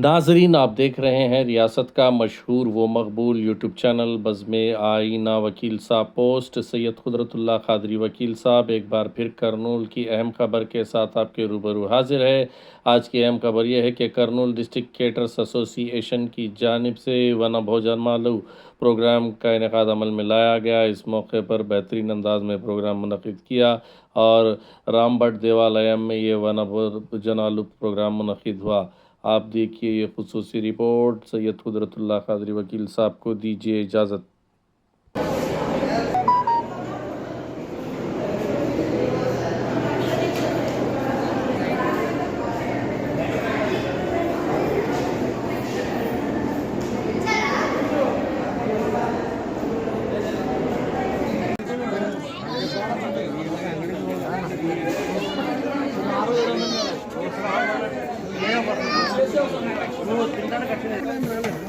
ناظرین، آپ دیکھ رہے ہیں ریاست کا مشہور و مقبول یوٹیوب چینل، بزم آئینہ وکیل صاحب پوسٹ۔ سید قدرت اللہ قادری وکیل صاحب، ایک بار پھر کرنول کی اہم خبر کے ساتھ آپ کے روبرو حاضر ہے آج کی اہم خبر یہ ہے کہ کرنول ڈسٹک کیٹرس ایسوسی ایشن کی جانب سے ونا بھوجن مالو۔ پروگرام کا انعقاد عمل میں لایا گیا۔ اس موقع پر بہترین انداز میں پروگرام منعقد کیا اور رام بھٹ دیوالیم میں یہ ونا بھوجن آلو پروگرام منعقد ہوا۔ آپ دیکھیے یہ خصوصی رپورٹ سید قدرت اللہ قادری وکیل صاحب کو دیجیے اجازت۔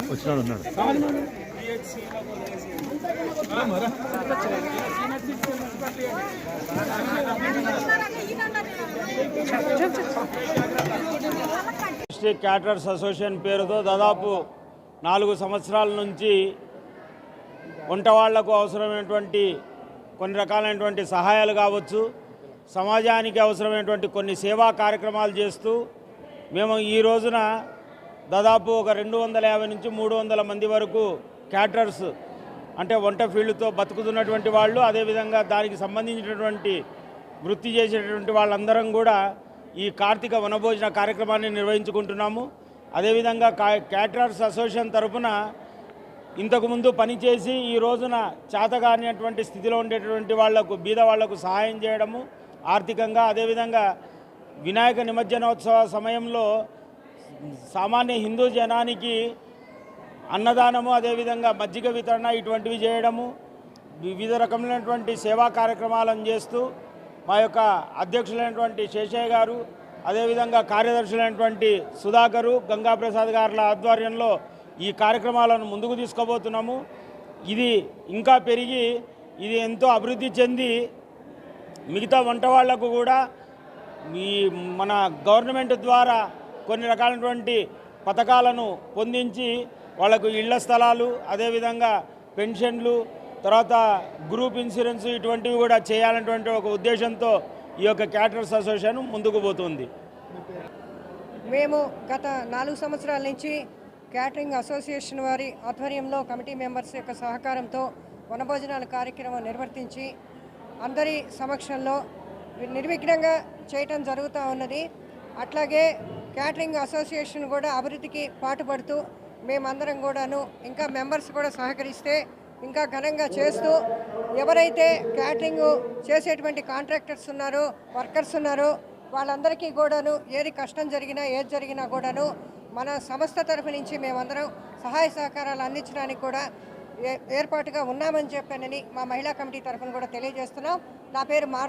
వచ్చినాడు ఉన్నాడు district caterers association పేరుతో దాదాపు నాలుగు సంవత్సరాల నుంచి వంటవాళ్ళకు అవసరమైనటువంటి కొన్ని రకాలైనటువంటి సహాయాలు కావచ్చు సమాజానికి అవసరమైనటువంటి కొన్ని సేవా కార్యక్రమాలు చేస్తూ మేము ఈ రోజున దాదాపు ఒక రెండు వందల యాభై నుంచి మూడు వందల మంది వరకు క్యాటరర్స్ అంటే వంట ఫీల్డ్తో బతుకుతున్నటువంటి వాళ్ళు అదేవిధంగా దానికి సంబంధించినటువంటి వృత్తి చేసేటటువంటి వాళ్ళందరం కూడా ఈ కార్తీక వనభోజన కార్యక్రమాన్ని నిర్వహించుకుంటున్నాము. అదేవిధంగా కా క్యాటరర్స్ అసోసియేషన్ తరఫున ఇంతకుముందు పనిచేసి ఈ రోజున చేతగానిటువంటి స్థితిలో ఉండేటటువంటి వాళ్ళకు బీద వాళ్ళకు సహాయం చేయడము ఆర్థికంగా అదేవిధంగా వినాయక నిమజ్జనోత్సవ సమయంలో సామాన్య హిందూ జనానికి అన్నదానము అదేవిధంగా మజ్జిగ వితరణ ఇటువంటివి చేయడము వివిధ రకములైనటువంటి సేవా కార్యక్రమాలను చేస్తూ మా యొక్క అధ్యక్షులైనటువంటి శేషయ్య గారు అదేవిధంగా కార్యదర్శులైనటువంటి సుధాకరు గంగాప్రసాద్ గారుల ఆధ్వర్యంలో ఈ కార్యక్రమాలను ముందుకు తీసుకోబోతున్నాము ఇది ఇంకా పెరిగి ఇది ఎంతో అభివృద్ధి చెంది మిగతా వంట వాళ్ళకు కూడా ఈ మన గవర్నమెంట్ ద్వారా కొన్ని రకాలైనటువంటి పథకాలను పొందించి వాళ్ళకు ఇళ్ళ స్థలాలు అదేవిధంగా పెన్షన్లు తర్వాత గ్రూప్ ఇన్సూరెన్స్ ఇటువంటివి కూడా చేయాలనేటువంటి ఒక ఉద్దేశంతో ఈ యొక్క క్యాటరర్స్ అసోసియేషన్ ముందుకు పోతుంది. మేము గత నాలుగు సంవత్సరాల నుంచి క్యాటరింగ్ అసోసియేషన్ వారి ఆధ్వర్యంలో కమిటీ మెంబర్స్ యొక్క సహకారంతో వనభోజనాల కార్యక్రమం నిర్వర్తించి అందరి సమక్షంలో నిర్విఘ్నంగా చేయటం జరుగుతూ ఉన్నది. అట్లాగే క్యాటరింగ్ అసోసియేషన్ కూడా అభివృద్ధికి పాటుపడుతూ మేమందరం కూడాను ఇంకా మెంబర్స్ కూడా సహకరిస్తే ఇంకా ఘనంగా చేస్తూ ఎవరైతే క్యాటరింగ్ చేసేటువంటి కాంట్రాక్టర్స్ ఉన్నారో వర్కర్స్ ఉన్నారో వాళ్ళందరికీ కూడాను ఏది కష్టం జరిగినా ఏది జరిగినా కూడాను మన సంస్థ తరఫు నుంచి మేమందరం సహాయ సహకారాలు అందించడానికి కూడా ఏ- ఏర్పాటుగా ఉన్నామని చెప్పానని మా మహిళా కమిటీ తరఫున కూడా తెలియజేస్తున్నాం. నా పేరు మార్